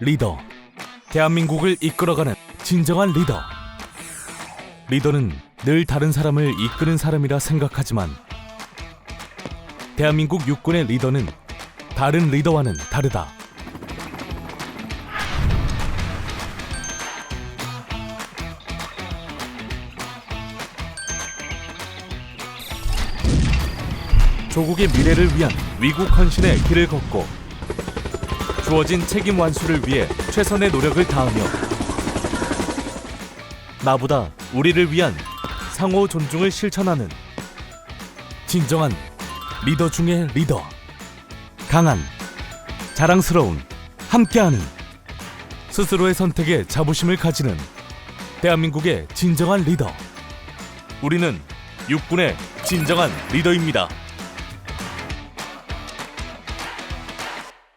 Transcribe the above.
리더. 대한민국을 이끌어가는 진정한 리더. 리더는 늘 다른 사람을 이끄는 사람이라 생각하지만 대한민국 육군의 리더는 다른 리더와는 다르다. 조국의 미래를 위한 위국 헌신의 길을 걷고 주어진 책임 완수를 위해 최선의 노력을 다하며 나보다 우리를 위한 상호 존중을 실천하는 진정한 리더 중의 리더 강한 자랑스러운 함께하는 스스로의 선택에 자부심을 가지는 대한민국의 진정한 리더 우리는 육군의 진정한 리더입니다.